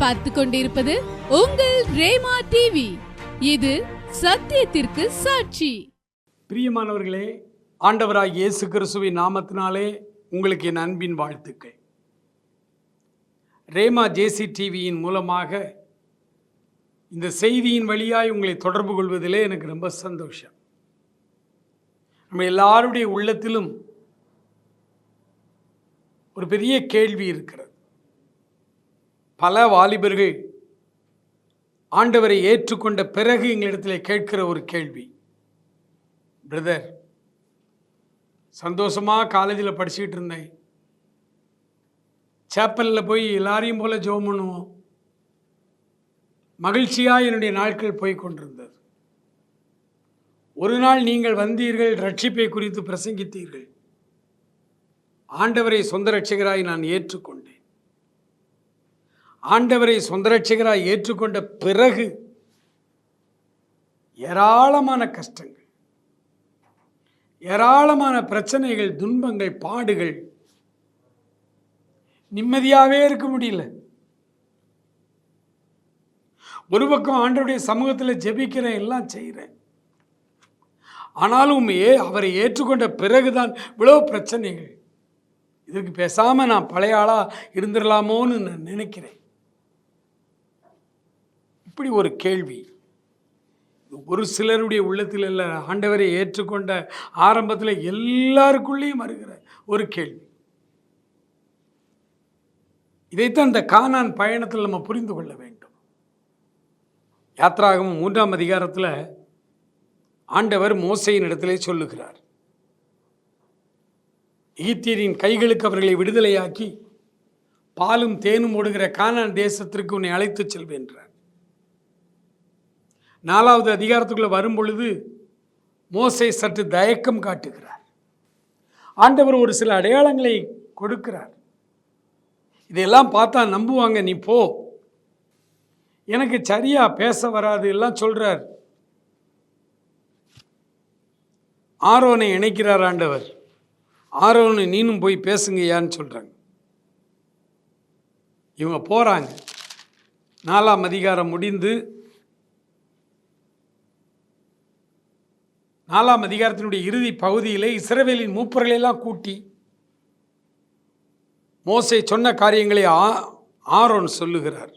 பார்த்து கொண்டிருப்பது உங்கள் ரேமா டிவி இது சத்தியத்திற்கு சாட்சி. பிரியமானவர்களே ஆண்டவராக இயேசு கிறிஸ்துவின் நாமத்தினாலே உங்களுக்கு என் அன்பின் வாழ்த்துக்கள். ரேமா ஜேசி டிவியின் மூலமாக இந்த செய்தியின் வழியாய் உங்களை தொடர்பு கொள்வதிலே எனக்கு ரொம்ப சந்தோஷம். நம்ம எல்லாருடைய உள்ளத்திலும் ஒரு பெரிய கேள்வி இருக்கிறது. பல வாலிபர்கள் ஆண்டவரை ஏற்றுக்கொண்ட பிறகு எங்களிடத்தில் கேட்கிற ஒரு கேள்வி. பிரதர் சந்தோஷமாக காலேஜில் படிச்சுக்கிட்டு இருந்தேன். சேப்பலில் போய் எல்லாரையும் போல் ஜோம் பண்ணுவோம். மகிழ்ச்சியாக என்னுடைய நாட்கள் போய் கொண்டிருந்தது. ஒரு நாள் நீங்கள் வந்தீர்கள் ரட்சிப்பை குறித்து பிரசங்கித்தீர்கள். ஆண்டவரை சொந்த ரட்சகராய் நான் ஏற்றுக்கொண்டேன். ஆண்டவரை சொந்த ஏற்றுக்கொண்ட பிறகு ஏராளமான கஷ்டங்கள் ஏராளமான பிரச்சனைகள் துன்பங்கள் பாடுகள். நிம்மதியாகவே இருக்க முடியல. ஒரு பக்கம் ஆண்டவருடைய சமூகத்தில் ஜெபிக்கிறேன் எல்லாம் செய்கிறேன் ஆனாலும் ஏ அவரை ஏற்றுக்கொண்ட பிறகுதான் இவ்வளோ பிரச்சனைகள். இதுக்கு பேசாமல் நான் பழைய ஆளாக இருந்துடலாமோன்னு நான் நினைக்கிறேன். இப்படி ஒரு கேள்வி. ஒரு சிலருடைய உள்ளத்தில் இல்லை ஆண்டவரை ஏற்றுக்கொண்ட ஆரம்பத்தில் எல்லாருக்குள்ளேயும் வருகிற ஒரு கேள்வி. இதைத்தான் இந்த கானான் பயணத்தில் நம்ம புரிந்து கொள்ள வேண்டும். யாத்ராகமம் மூன்றாம் அதிகாரத்தில் ஆண்டவர் மோசையின் இடத்திலே சொல்லுகிறார். ஈத்தியரின் கைகளுக்கு அவர்களை விடுதலையாக்கி பாலும் தேனும் ஓடுகிற கானான் தேசத்திற்கு உன்னை அழைத்துச் செல்வேன்றார் நாலாவது அதிகாரத்துக்குள்ளே வரும்பொழுது மோசை சற்று தயக்கம் காட்டுகிறார். ஆண்டவர் ஒரு சில அடையாளங்களை கொடுக்கிறார். இதையெல்லாம் பார்த்தா நம்புவாங்க நீ போ. எனக்கு சரியாக பேச வராது எல்லாம் சொல்கிறார் ஆரோனை இணைக்கிறார் ஆண்டவர். ஆரோனை நீனும் போய் பேசுங்கய்யான்னு சொல்கிறாங்க இவங்க போகிறாங்க நாலாம் அதிகாரம் முடிந்து நாலாம் அதிகாரத்தினுடைய இறுதி பகுதியிலே இஸ்ரவேலின் மூப்பர்களை எல்லாம் கூட்டி மோசை சொன்ன காரியங்களை ஆ- ஆரோன் சொல்லுகிறார்.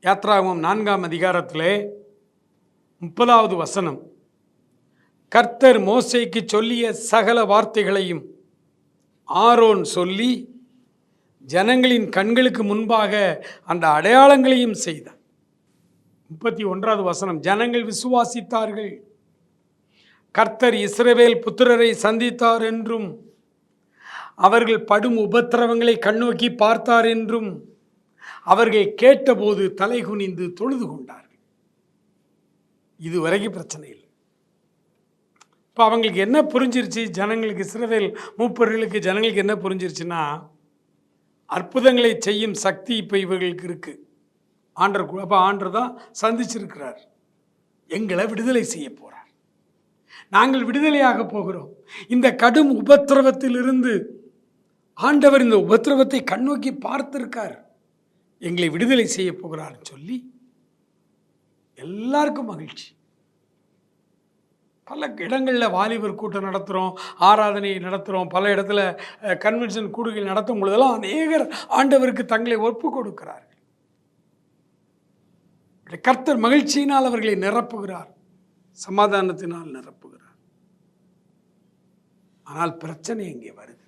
யாத்ராகமம் நான்காம் அதிகாரத்திலே முப்பதாவது வசனம். கர்த்தர் மோசைக்கு சொல்லிய சகல வார்த்தைகளையும் ஆரோன் சொல்லி ஜனங்களின் கண்களுக்கு முன்பாக அந்த அடையாளங்களையும் செய்தார். முப்பத்தி ஒன்றாவது வசனம் ஜனங்கள் விசுவாசித்தார்கள். கர்த்தர் இஸ்ரவேல் புத்திரரை சந்தித்தார் என்றும் அவர்கள் படும் உபத்திரவங்களை கண்ணோக்கி பார்த்தார் என்றும் அவர்கள் கேட்டபோது தலை குனிந்து தொழுது கொண்டார்கள். இதுவரைக்கும் பிரச்சனை இல்லை. இப்போ அவங்களுக்கு என்ன புரிஞ்சிருச்சு? ஜனங்களுக்கு இஸ்ரவேல் மூப்பர்களுக்கு ஜனங்களுக்கு என்ன புரிஞ்சிருச்சுன்னா அற்புதங்களை செய்யும் சக்தி இப்போ இவர்களுக்கு இருக்குது ஆண்டர் அப்போ ஆண்டர் தான் சந்திச்சிருக்கிறார். எங்களை விடுதலை செய்ய போகிறார் நாங்கள் விடுதலையாக போகிறோம். இந்த கடும் உபத்திரவத்திலிருந்து ஆண்டவர் இந்த உபத்திரவத்தை கண்ணோக்கி பார்த்திருக்கார். எங்களை விடுதலை செய்ய போகிறார்னு சொல்லி எல்லாருக்கும் மகிழ்ச்சி. பல இடங்களில் வாலிபர் கூட்டம் நடத்துகிறோம் ஆராதனை நடத்துகிறோம் பல இடத்துல கன்வென்ஷன் கூடுகள் நடத்தும் பொழுதெல்லாம் அநேகர் ஆண்டவருக்கு தங்களை ஒப்பு கொடுக்கிறார்கள். கர்த்தர் மகிழ்ச்சியினால் அவர்களை நிரப்புகிறார். சமாதானத்தினால் நிரப்புகிறார். ஆனால் பிரச்சனை இங்கே வருகிறது.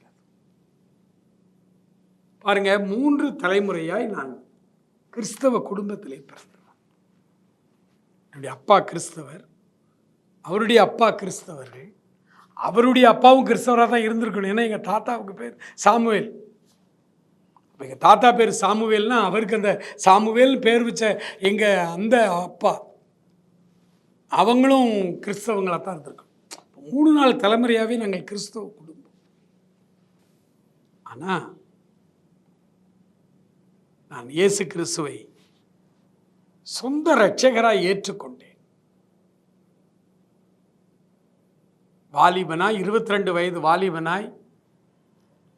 பாருங்க மூன்று தலைமுறையாய் நான் கிறிஸ்தவ குடும்பத்திலே பிறந்தவன். என்னுடைய அப்பா கிறிஸ்தவர் அவருடைய அப்பா கிறிஸ்தவர்கள் அவருடைய அப்பாவும் கிறிஸ்தவராக தான் இருந்திருக்கணும். ஏன்னா எங்கள் தாத்தாவுக்கு பேர் சாமுவேல். அப்போ எங்கள் தாத்தா பேர் சாமுவேல்னா அவருக்கு அந்த சாமுவேல் பேர் வச்ச எங்கள் அந்த அப்பா. அவங்களும் கிறிஸ்தவங்களாக தான் இருந்திருக்கோம் மூணு நாள் தலைமுறையாகவே நாங்கள் கிறிஸ்தவ குடும்பம். ஆனால் நான் இயேசு கிறிஸ்துவை சொந்த ரட்சகராக ஏற்றுக்கொண்டேன். வாலிபனாய் இருபத்தி ரெண்டு வயது வாலிபனாய்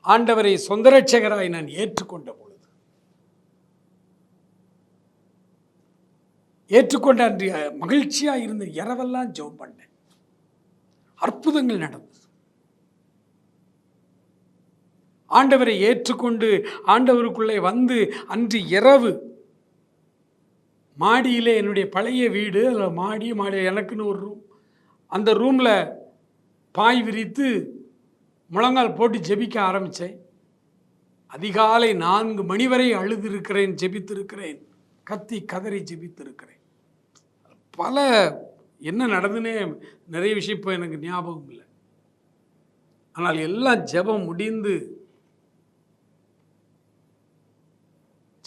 ஆண்டவரை சொந்தரட்சகராய் நான் ஏற்றுக்கொண்ட பொழுது. ஏற்றுக்கொண்ட அன்றைய மகிழ்ச்சியாக இருந்த இரவெல்லாம் ஜெபம் பண்ணேன். அற்புதங்கள் நடந்தது. ஆண்டவரை ஏற்றுக்கொண்டு ஆண்டவருக்குள்ளே வந்து அன்று இரவு மாடியிலே என்னுடைய பழைய வீடு அதில் மாடி மாடி எனக்குன்னு ஒரு ரூம் அந்த ரூமில் பாய் விரித்து முழங்கால் போட்டு ஜெபிக்க ஆரம்பித்தேன் அதிகாலை நான்கு மணி வரை அழுதிருக்கிறேன் ஜெபித்திருக்கிறேன். கத்தி கதறி ஜெபித்திருக்கிறேன். பல என்ன நடந்துன்னே நிறைய விஷயம் இப்போ எனக்கு ஞாபகம் இல்லை. ஆனால் எல்லாம் ஜெபம் முடிந்து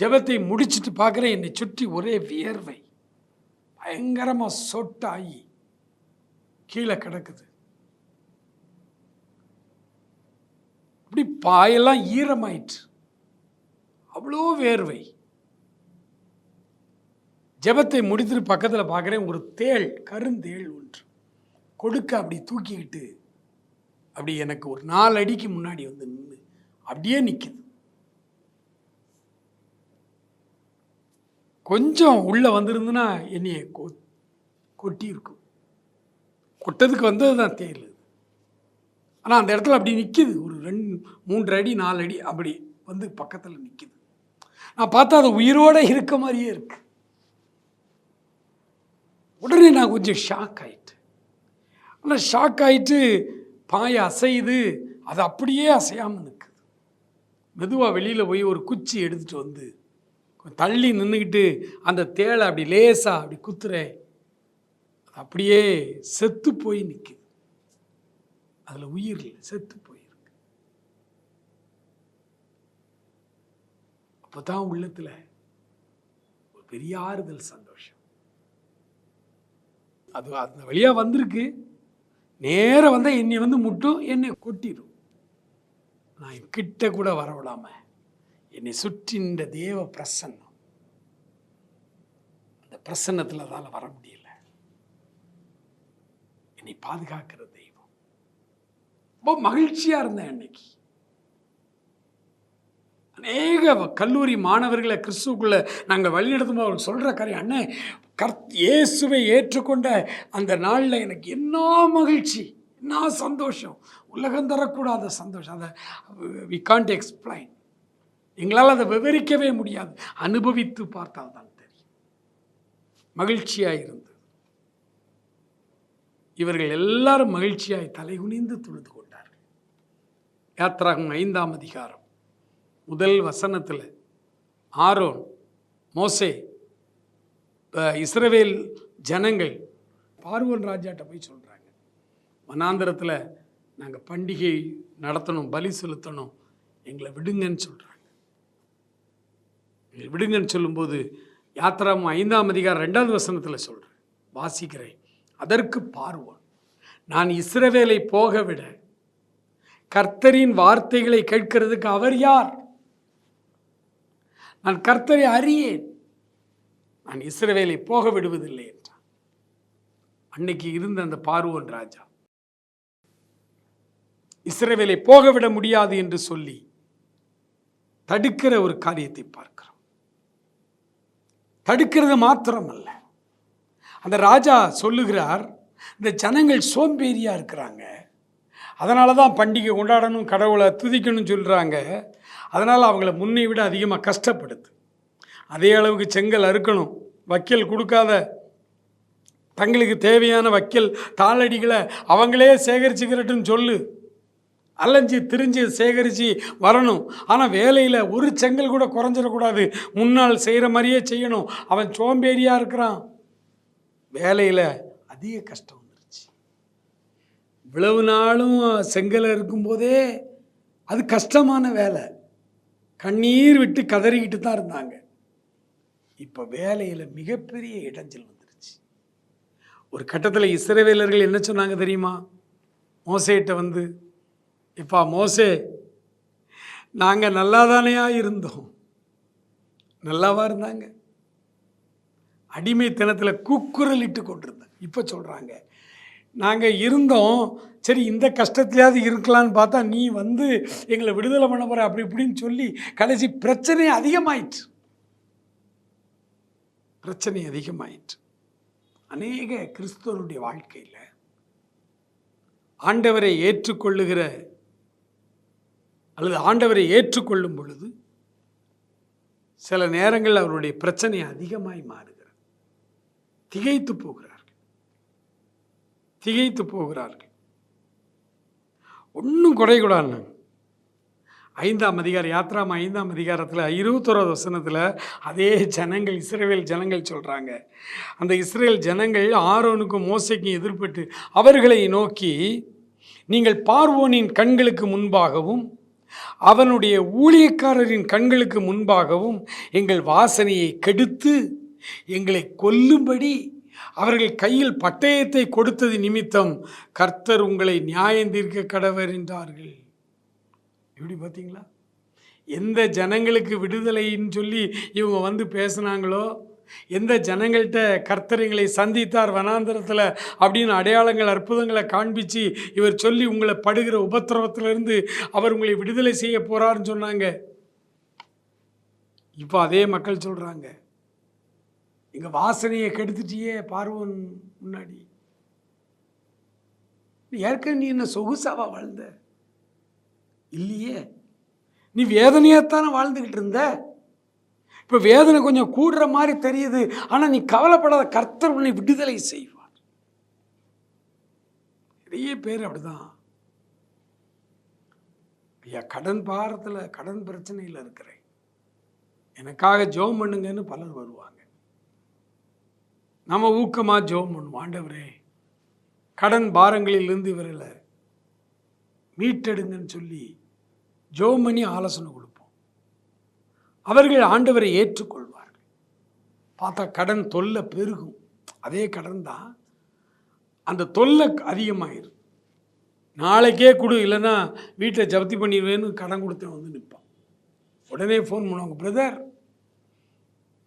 ஜெபத்தை முடிச்சுட்டு பார்க்குறேன் என்னை சுற்றி ஒரே வியர்வை. பயங்கரமாக சொட்டாகி கீழே கிடக்குது. அப்படி பாயெல்லாம் ஈரமாயிற்று. அவ்வளோ வேர்வை. ஜெபத்தை முடித்துட்டு பக்கத்தில் பார்க்குறேன். ஒரு தேள் கருந்தேள் ஒன்று. கொடுக்க அப்படி தூக்கிக்கிட்டு அப்படி எனக்கு ஒரு நாலு அடிக்கு முன்னாடி வந்து நின்று அப்படியே நிற்குது கொஞ்சம் உள்ளே வந்திருந்துன்னா என்னையை கொ கொட்டியிருக்கும். கொட்டதுக்கு வந்தது தான் தேள். ஆனால் அந்த இடத்துல அப்படி நிற்கிது ஒரு ரெண்டு மூன்று அடி நாலு அடி அப்படி வந்து பக்கத்தில் நிற்கிது நான் பார்த்தா அது உயிரோடு இருக்க மாதிரியே இருக்கு. உடனே நான் கொஞ்சம் ஷாக் ஆயிட்டேன். ஆனால் ஷாக் ஆயிட்டு பாய அசையுது. அது அப்படியே அசையாமல் நிற்குது மெதுவாக வெளியில் போய் ஒரு குச்சி எடுத்துகிட்டு வந்து தள்ளி நின்றுக்கிட்டு அந்த தேளை அப்படி லேசாக அப்படி குத்துறேன். அது அப்படியே செத்து போய் நிற்குது அதில் உயிர் இல்லை செத்து போயிருக்கு. அப்போ தான் உள்ளத்தில் ஒரு பெரிய ஆறுதல் சந்தோஷம். அது அந்த வழியாக வந்திருக்கு. நேராக வந்தால் என்னை வந்து முட்டும் என்னை கொட்டிடும் நான் கிட்ட கூட வர விடாம என்னை சுற்றின்ற தேவ பிரசன்னம். அந்த பிரசன்னத்தில் அதால் வர முடியல. என்னை பாதுகாக்கிறது ரொம்ப மகிழ்ச்சியாக இருந்தேன் அன்னைக்கு. அநேக கல்லூரி மாணவர்களை கிறிஸ்துக்குள்ளே நாங்கள் வழிநடத்தும் அவர் சொல்கிற காரியம் அண்ணே கர் இயேசுவை ஏற்றுக்கொண்ட அந்த நாளில் எனக்கு என்ன மகிழ்ச்சி என்ன சந்தோஷம். உலகம் தரக்கூடாத சந்தோஷம். அதை வி கான்ட் எக்ஸ்பிளைன் எங்களால் அதை விவரிக்கவே முடியாது. அனுபவித்து பார்த்தால் தான் தெரியும். மகிழ்ச்சியாக இருந்தது. இவர்கள் எல்லாரும் மகிழ்ச்சியாய் தலைகுனிந்து தொழுது கொண்டு யாத்ராகம் ஐந்தாம் அதிகாரம். முதல் வசனத்தில் ஆரோன் மோசே இஸ்ரவேல் ஜனங்கள் பார்வன் ராஜாட்ட போய் சொல்கிறாங்க வனாந்திரத்தில் நாங்கள் பண்டிகை நடத்தணும் பலி செலுத்தணும் எங்களை விடுங்கன்னு சொல்கிறாங்க எங்களை விடுங்கன்னு சொல்லும்போது யாத்திராமம் ஐந்தாம் அதிகாரம் ரெண்டாவது வசனத்தில் சொல்கிறேன் வாசிக்கிறேன். அதற்கு பார்வோன் நான் இஸ்ரவேலை போக விட கர்த்தரின் வார்த்தைகளை கேட்கிறதுக்கு அவர் யார்? நான் கர்த்தரை அறியேன். நான் இஸ்ரவேலை போக விடுவதில்லை என்றான். அன்னைக்கு இருந்த அந்த பார்வோன் ராஜா இஸ்ரவேலை போக விட முடியாது என்று சொல்லி தடுக்கிற ஒரு காரியத்தை பார்க்கிறோம். தடுக்கிறது மாத்திரமல்ல. அந்த ராஜா சொல்லுகிறார் இந்த ஜனங்கள் சோம்பேறியா இருக்கிறாங்க. அதனால தான் பண்டிகை கொண்டாடணும் கடவுளை துதிக்கணும்னு சொல்கிறாங்க அதனால் அவங்கள முன்னை விட அதிகமாக கஷ்டப்படுது அதே அளவுக்கு செங்கல் அறுக்கணும். வக்கீல் கொடுக்காத தங்களுக்கு தேவையான வக்கீல் தாளடிகளை அவங்களே சேகரிச்சுக்கிறட்டுன்னு சொல்லு. அலைஞ்சி திரிஞ்சு சேகரித்து வரணும். ஆனால் வேலையில் ஒரு செங்கல் கூட குறைஞ்சிடக்கூடாது. முன்னால் செய்கிற மாதிரியே செய்யணும். அவன் சோம்பேறியாக இருக்கிறான். வேலையில் அதிக கஷ்டம். இவ்வளவு நாளும் செங்கலை இருக்கும்போதே அது கஷ்டமான வேலை. கண்ணீர் விட்டு கதறிக்கிட்டு தான் இருந்தாங்க. இப்போ வேலையில் மிகப்பெரிய இடைஞ்சல் வந்துருச்சு. ஒரு கட்டத்தில் இஸ்ரவேலர்கள் என்ன சொன்னாங்க தெரியுமா? மோசேட்ட வந்து இப்பா மோசே நாங்கள் நல்லா தானையா இருந்தோம். நல்லாவா இருந்தாங்க? அடிமைத்தனத்தில் கூக்குரலிட்டு கொண்டிருந்தாங்க இப்போ சொல்கிறாங்க நாங்கள் இருந்தோம். சரி இந்த கஷ்டத்துலையாவது இருக்கலான்னு பார்த்தா நீ வந்து எங்களை விடுதலை பண்ண போகிற அப்படி இப்படின்னு சொல்லி கடைசி பிரச்சனை அதிகமாயிற்று. பிரச்சனை அதிகமாயிற்று. அநேக கிறிஸ்தவருடைய வாழ்க்கையில் ஆண்டவரை ஏற்றுக்கொள்ளுகிற அல்லது ஆண்டவரை ஏற்றுக்கொள்ளும் பொழுது சில நேரங்கள் அவருடைய பிரச்சனை அதிகமாய் மாறுகிறது. திகைத்து போகிறார். திகைத்து போகிறார்கள். ஒன்றும் குறைக்கூடாது ஐந்தாம் அதிகார யாத்ராம ஐந்தாம் அதிகாரத்தில் இருபத்தோராவது வசனத்தில் அதே ஜனங்கள் இஸ்ரேல் ஜனங்கள் சொல்கிறாங்க அந்த இஸ்ரேல் ஜனங்கள் ஆரோனுக்கும் மோசைக்கும் எதிர்பட்டு அவர்களை நோக்கி நீங்கள் பார்வோனின் கண்களுக்கு முன்பாகவும் அவனுடைய ஊழியக்காரரின் கண்களுக்கு முன்பாகவும் எங்கள் வாசனையை கெடுத்து எங்களை கொல்லும்படி அவர்கள் கையில் பட்டயத்தை கொடுத்தது நிமித்தம் கர்த்தர் உங்களை நியாயந்தீர்க்க கடவர் என்றார்கள். எப்படி பார்த்தீங்களா? எந்த ஜனங்களுக்கு விடுதலைன்னு சொல்லி இவங்க வந்து பேசுனாங்களோ எந்த ஜனங்கள்கிட்ட கர்த்தரைங்களை சந்தித்தார் வனாந்தரத்தில் அப்படின்னு அடையாளங்கள் அற்புதங்களை காண்பிச்சு இவர் சொல்லி உங்களை படுகிற உபத்திரவத்திலிருந்து அவர் உங்களை விடுதலை செய்ய போறாருன்னு சொன்னாங்க. இப்போ அதே மக்கள் சொல்கிறாங்க எங்கள் வாசனையை கெடுத்துட்டியே பார்வன் முன்னாடி. ஏற்கனவே நீ என்ன சொகுசாவா வாழ்ந்த? இல்லையே. நீ வேதனையாத்தானே வாழ்ந்துக்கிட்டு இருந்த? இப்போ வேதனை கொஞ்சம் கூடுற மாதிரி தெரியுது. ஆனால் நீ கவலைப்படாத கர்த்தர் உன்னை விடுதலை செய்வார். நிறைய பேர் அப்படிதான். ஐயா கடன் பாரத்தில் கடன் பிரச்சனையில் இருக்கிறேன். எனக்காக ஜெபம் பண்ணுங்கன்னு பலர் வருவாங்க. நம்ம ஊக்கமாக ஜெபம் பண்ணுவோம் ஆண்டவரே. கடன் பாரங்களிலிருந்து இவர்களை மீட்டெடுங்கன்னு சொல்லி ஜெபம் பண்ணி ஆலோசனை கொடுப்போம். அவர்கள் ஆண்டவரை ஏற்றுக்கொள்வார்கள். பார்த்தா கடன் தொல்லை பெருகும். அதே கடன் தான். அந்த தொல்லை அதிகமாயிரும். நாளைக்கே கொடு இல்லைன்னா வீட்டில் ஜப்தி பண்ணிடுவேன்னு கடன் கொடுத்தேன் வந்து நிற்பான். உடனே ஃபோன் பண்ணுவாங்க பிரதர்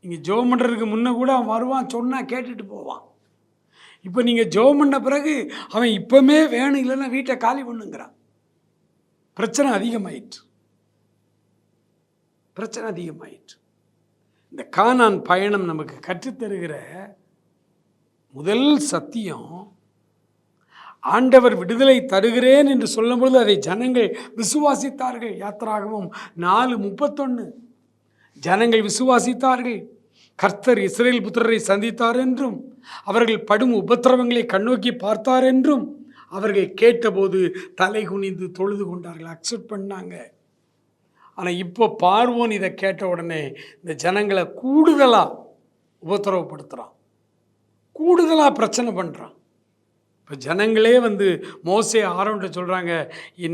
நீங்கள் ஜோம் பண்ணுறதுக்கு முன்னே கூட அவன் வருவான் சொன்னால் கேட்டுட்டு போவான். இப்போ நீங்கள் ஜோம் பண்ண பிறகு அவன் இப்போமே வேணும் இல்லைன்னா வீட்டை காலி பண்ணுங்கிறான். பிரச்சனை அதிகமாயிற்று. பிரச்சனை அதிகமாயிற்று. இந்த கானான் பயணம் நமக்கு கற்றுத்தருகிற முதல் சத்தியம் ஆண்டவர் விடுதலை தருகிறேன் என்று சொல்லும்பொழுது அதை ஜனங்கள் விசுவாசித்தார்கள். யாத்திராகவும் நாலு முப்பத்தொன்று ஜனங்கள் விசுவாசித்தார்கள். கர்த்தர் இஸ்ரேல் புத்திரரை சந்தித்தார் என்றும் அவர்கள் படும் உபத்திரவங்களை கண்ணோக்கி பார்த்தார் என்றும் அவர்கள் கேட்டபோது தலை குனிந்து தொழுது கொண்டார்கள் அக்செப்ட் பண்ணாங்க. ஆனால் இப்போ பார்வோன் இதை கேட்ட உடனே இந்த ஜனங்களை கூடுதலாக உபத்திரவப்படுத்துகிறான் கூடுதலாக பிரச்சனை பண்ணுறான் இப்போ ஜனங்களே வந்து மோசே ஆரோன்ட்ட சொல்கிறாங்க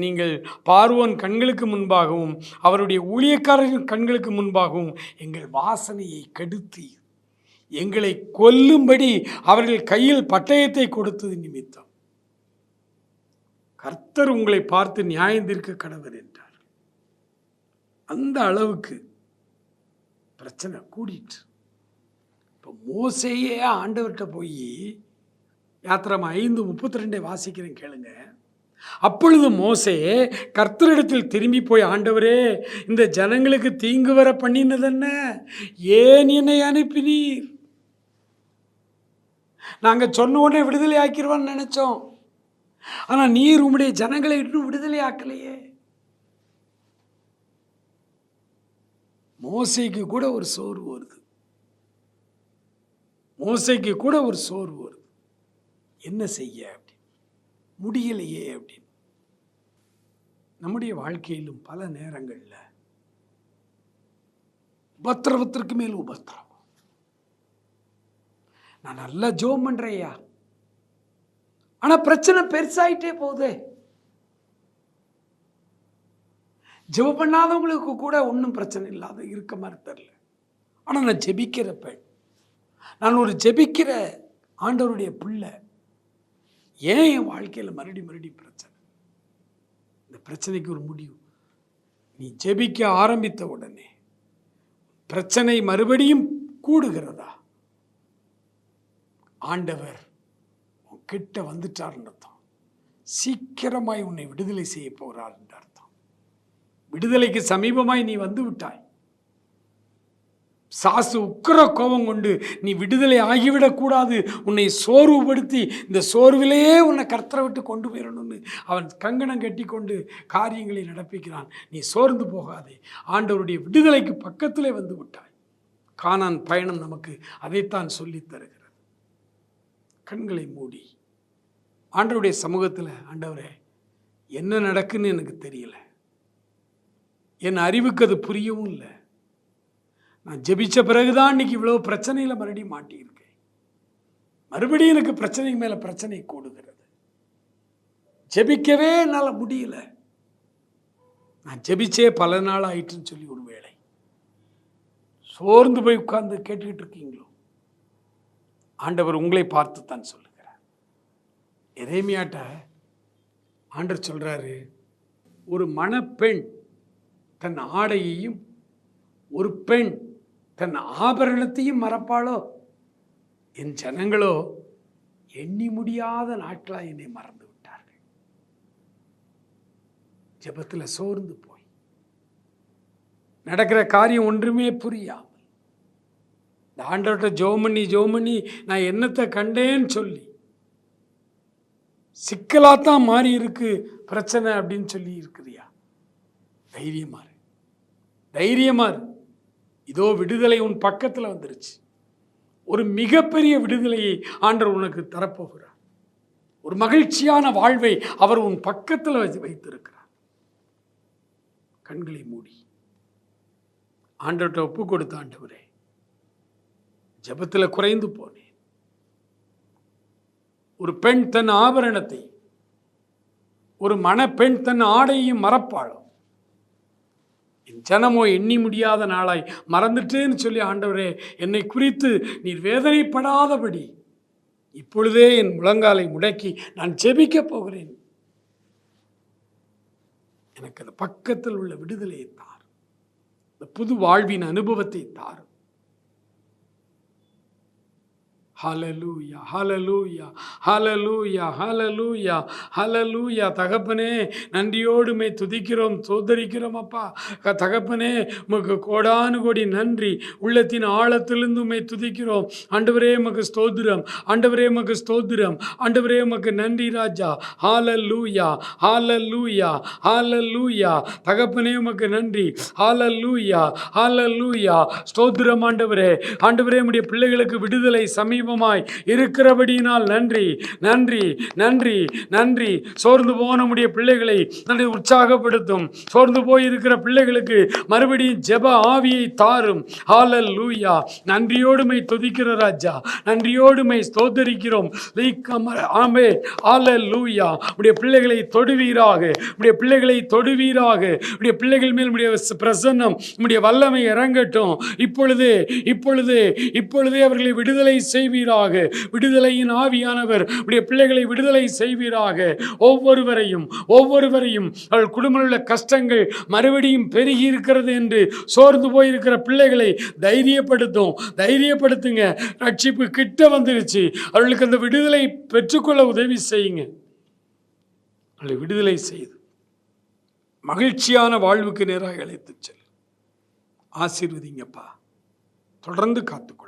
நீங்கள் பார்வோன் கண்களுக்கு முன்பாகவும் அவருடைய ஊழியக்காரர்கள் கண்களுக்கு முன்பாகவும் எங்கள் வாசனையை கெடுத்து எங்களை கொல்லும்படி அவர்கள் கையில் பட்டயத்தை கொடுத்தது நிமித்தம். கர்த்தர் உங்களை பார்த்து நியாயந்திருக்க கடவர் என்றார். அந்த அளவுக்கு பிரச்சனை கூடிட்டு இப்போ மோசையே ஆண்டவர்கிட்ட போய் யாத்திரம் ஐந்து முப்பத்தி ரெண்டை வாசிக்கிறேன் கேளுங்க. அப்பொழுது மோசே கர்த்தரிடத்தில் திரும்பி போய் ஆண்டவரே இந்த ஜனங்களுக்கு தீங்கு வர பண்ணினது என்ன ஏன் என்னை அனுப்பினீர்? நாங்கள் சொன்ன உடனே விடுதலை ஆக்கிடுவான்னு நினைச்சோம். ஆனால் நீர் உம்முடைய ஜனங்களை இன்னும் விடுதலை ஆக்கலையே. மோசைக்கு கூட ஒரு சோர்வு வருது. மோசைக்கு கூட ஒரு சோர்வு வருது. என்ன செய்ய அப்படின்னு? முடியலையே அப்படின்னு. நம்முடைய வாழ்க்கையிலும் பல நேரங்களில் உபத்திரவத்திற்கு மேல் உபத்திரவம். நான் நல்லா ஜோம் பண்றேயா ஆனால் பிரச்சனை பெருசாயிட்டே போகுதே. ஜெப பண்ணாதவங்களுக்கு கூட ஒன்றும் பிரச்சனை இல்லாத இருக்க மாதிரி தெரில ஆனால் நான் ஜெபிக்கிற பெண் நான் ஒரு ஜெபிக்கிற ஆண்டவருடைய பிள்ளை. ஏன் என் வாழ்க்கையில் மறுபடி மறுபடி பிரச்சனை? இந்த பிரச்சனைக்கு ஒரு முடிவு. நீ ஜெபிக்க ஆரம்பித்த உடனே பிரச்சனை மறுபடியும் கூடுகிறதா? ஆண்டவர் உன் கிட்ட வந்துட்டார்னு அர்த்தம். சீக்கிரமாய் உன்னை விடுதலை செய்ய போகிறார் என்று அர்த்தம். விடுதலைக்கு சமீபமாய் நீ வந்து விட்டாய். சாசு உக்கிர கோபம் கொண்டு நீ விடுதலை ஆகிவிடக்கூடாது. உன்னை சோர்வுபடுத்தி இந்த சோர்விலேயே உன்னை கர்த்தரை விட்டு கொண்டு போயிடணும்னு அவன் கங்கணம் கட்டி கொண்டு காரியங்களை நடப்பிக்கிறான். நீ சோர்ந்து போகாதே. ஆண்டவருடைய விடுதலைக்கு பக்கத்திலே வந்து விட்டாய். காணான் பயணம் நமக்கு அதைத்தான் சொல்லித் தருகிறது. கண்களை மூடி. ஆண்டவருடைய சமூகத்தில் ஆண்டவரே என்ன நடக்குன்னு எனக்கு தெரியல. என் அறிவுக்கு அது புரியவும் இல்லை. நான் ஜெபிச்ச பிறகுதான் இன்னைக்கு இவ்வளோ பிரச்சனையில் மறுபடியும் மாட்டியிருக்கேன். மறுபடியும் எனக்கு பிரச்சனைக்கு மேலே பிரச்சனை கூடுகிறது. ஜெபிக்கவே என்னால் முடியல. நான் ஜெபிச்சே பல நாள் ஆயிட்டுன்னு சொல்லி ஒரு வேளை. சோர்ந்து போய் உட்கார்ந்து கேட்டுக்கிட்டு இருக்கீங்களோ? ஆண்டவர் உங்களை பார்த்து தான் சொல்லுகிறார். எதேமையாட்ட ஆண்டர் சொல்கிறாரு ஒரு மணப்பெண் தன் ஆடையையும் ஒரு பெண் தன் ஆபரணத்தையும் மறப்பாளோ? என் ஜனங்களோ எண்ணி முடியாத நாட்களாக என்னை மறந்து விட்டார்கள். ஜெபத்தில் சோர்ந்து போய். நடக்கிற காரியம் ஒன்றுமே புரியாமல். இந்த ஆண்டவர்கிட்ட ஜோமணி பண்ணி பண்ணி நான் என்னத்தை கண்டேன்னு சொல்லி. சிக்கலாத்தான் மாறி இருக்கு பிரச்சனை அப்படின்னு சொல்லி இருக்கிறியா? தைரியமாறு தைரியமாறு இதோ விடுதலை உன் பக்கத்தில் வந்துருச்சு. ஒரு மிகப்பெரிய விடுதலையை ஆண்டவர் உனக்கு தரப்போகிறார். ஒரு மகிழ்ச்சியான வாழ்வை அவர் உன் பக்கத்தில் வைத்திருக்கிறார். கண்களை மூடி. ஆண்டவர்கிட்ட ஒப்பு கொடுத்த ஆண்டவரே ஜெபத்தில் குறைந்து போனேன். ஒரு பெண் தன் ஆபரணத்தை ஒரு மணப்பெண் தன் ஆடையும் மறப்பாளும் என் ஜனமோ எண்ணி முடியாத நாளாய் மறந்துட்டேன்னு சொல்லி ஆண்டவரே என்னை குறித்து நீர் வேதனைப்படாதபடி இப்பொழுதே என் முழங்காலை முடக்கி நான் ஜெபிக்கப் போகிறேன். எனக்கு அந்த பக்கத்தில் உள்ள விடுதலையை தார். இந்த புது வாழ்வின் அனுபவத்தை தார். Hallelujah hallelujah hallelujah hallelujah hallelujah தகப்பனே நன்றியோடுமை துதிக்கிறோம் சோதரிக்கிறோம் அப்பா. க- தகப்பனே உமக்கு கோடானு கோடி நன்றி. உள்ளத்தின் ஆழத்திலிருந்து உம்மை துதிக்கிறோம். ஆண்டவரே உமக்கு ஸ்தோத்திரம். ஆண்டவரே உமக்கு ஸ்தோத்திரம். ஆண்டவரே உமக்கு நன்றி ராஜா. ஹாலலூயா ஹாலலூயா ஹாலலூயா தகப்பனே உமக்கு நன்றி. ஹாலலூயா ஹாலலூயா ஸ்தோத்திரம் ஆண்டவரே. ஆண்டவரே உம்முடைய பிள்ளைகளுக்கு விடுதலை சமீப சமீபமாய் இருக்கிறபடியினால் நன்றி நன்றி நன்றி நன்றி. சோர்ந்து போன நம்முடைய பிள்ளைகளை நன்றி உற்சாகப்படுத்தும். சோர்ந்து போய் இருக்கிற பிள்ளைகளுக்கு மறுபடியும் ஜெப ஆவியை தாரும். ஹாலல் லூயா நன்றியோடுமை துதிக்கிற ராஜா நன்றியோடுமை ஸ்தோத்தரிக்கிறோம். ஆமே ஹாலல் லூயா உடைய பிள்ளைகளை தொடுவீராக உடைய பிள்ளைகளை தொடுவீராக. உடைய பிள்ளைகள் மேல் உடைய பிரசன்னம் உடைய வல்லமை இறங்கட்டும். இப்பொழுதே இப்பொழுதே இப்பொழுதே அவர்களை விடுதலை செய்வீர். செய்வீராக. விடுதலையின் ஆவியானவர் உடைய பிள்ளைகளை விடுதலை செய்வீராக. ஒவ்வொருவரையும் ஒவ்வொருவரையும் அவள் குடும்பத்தில் உள்ள கஷ்டங்கள் மறுபடியும் பெருகி இருக்கிறது என்று சோர்ந்து போயிருக்கிற பிள்ளைகளை தைரியப்படுத்தும். தைரியப்படுத்துங்க. ரட்சிப்பு கிட்ட வந்துருச்சு. அவர்களுக்கு அந்த விடுதலை பெற்றுக்கொள்ள உதவி செய்யுங்க. அவளை விடுதலை செய்து மகிழ்ச்சியான வாழ்வுக்கு நேராக அழைத்துச் செல். ஆசீர்வதிங்கப்பா. தொடர்ந்து காத்துக்கொள்.